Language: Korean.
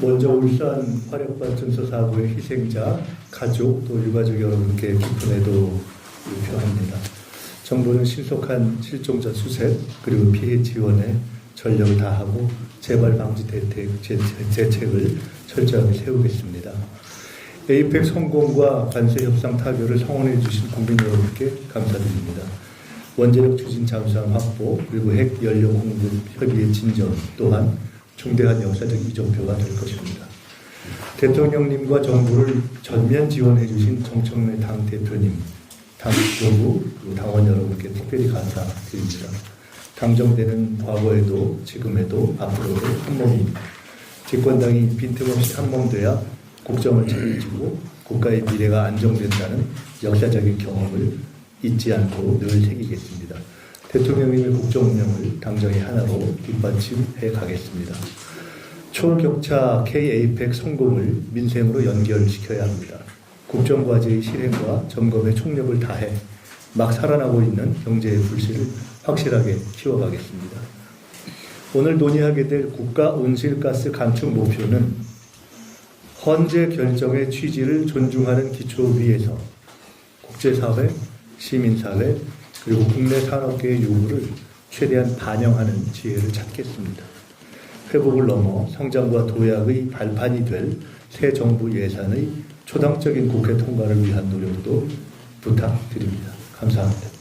먼저 울산 화력발전소 사고의 희생자, 가족 또 유가족 여러분께 깊은 애도 표합니다. 정부는 신속한 실종자 수색 그리고 피해 지원에 전력을 다하고 재발 방지 대책, 제- 대책을 철저하게 세우겠습니다. 에이펙 성공과 관세 협상 타결을 성원해 주신 국민 여러분께 감사드립니다. 원자력 추진 잠수함 확보 그리고 핵 연료 공급 협의의 진전 또한 중대한 역사적 이정표가 될 것입니다. 대통령님과 정부를 전면 지원해 주신 정청래 당 대표님, 당 지도부, 당원 여러분께 특별히 감사드립니다. 당정되는 과거에도 지금에도 앞으로도 한 몸이 집권당이 빈틈없이 한 몸돼야 국정을 책임지고 국가의 미래가 안정된다는 역사적인 경험을 잊지 않고 늘 새기겠습니다. 대통령님의 국정 운영을 당정의 하나로 뒷받침해 가겠습니다. 초격차 K-APEC 성공을 민생으로 연결시켜야 합니다. 국정과제의 실행과 점검에 총력을 다해 막 살아나고 있는 경제의 불씨를 확실하게 키워가겠습니다. 오늘 논의하게 될 국가 온실가스 감축 목표는 헌재 결정의 취지를 존중하는 기초 위에서 국제사회, 시민사회, 그리고 국내 산업계의 요구를 최대한 반영하는 지혜를 찾겠습니다. 회복을 넘어 성장과 도약의 발판이 될 새 정부 예산의 초당적인 국회 통과를 위한 노력도 부탁드립니다. 감사합니다.